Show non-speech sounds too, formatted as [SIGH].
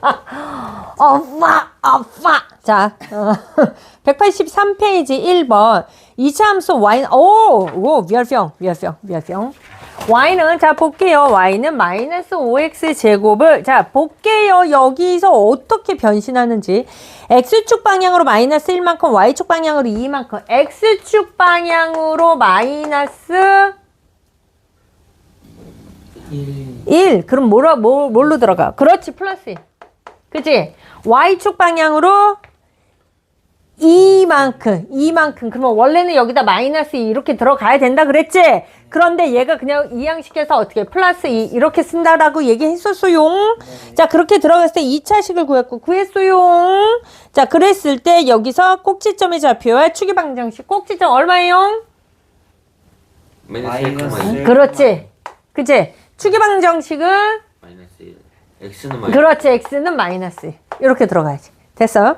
[LAUGHS] 엄마, 아빠. 자, 어, 183페이지 1번. 이차 함수 y는, 오, 오, 위열병, 위열병, 위열병. y는, 자, 볼게요. y는 마이너스 5x 제곱을, 자, 볼게요. 여기서 어떻게 변신하는지. x축 방향으로 마이너스 1만큼, y축 방향으로 2만큼. x축 방향으로 마이너스 1 1. 그럼 뭐라, 뭐, 뭘로 들어가? 그렇지, 플러스 1. 그치? Y축 방향으로 2만큼, 2만큼. 그러면 원래는 여기다 마이너스 2 이렇게 들어가야 된다 그랬지? 그런데 얘가 그냥 이항시켜서 어떻게 플러스 2 이렇게 쓴다라고 얘기했었어요. 자, 그렇게 들어갔을 때 2차식을 구했고, 구했어요. 자, 그랬을 때 여기서 꼭지점의 좌표와 축의 방정식 꼭지점 얼마예요? 마이너스 마이너스 1, 그렇지. 그치? 축의 방정식은 마이너스 1 x는 마이너스 그렇지. x는 마이너스. 이렇게 들어가야지. 됐어요?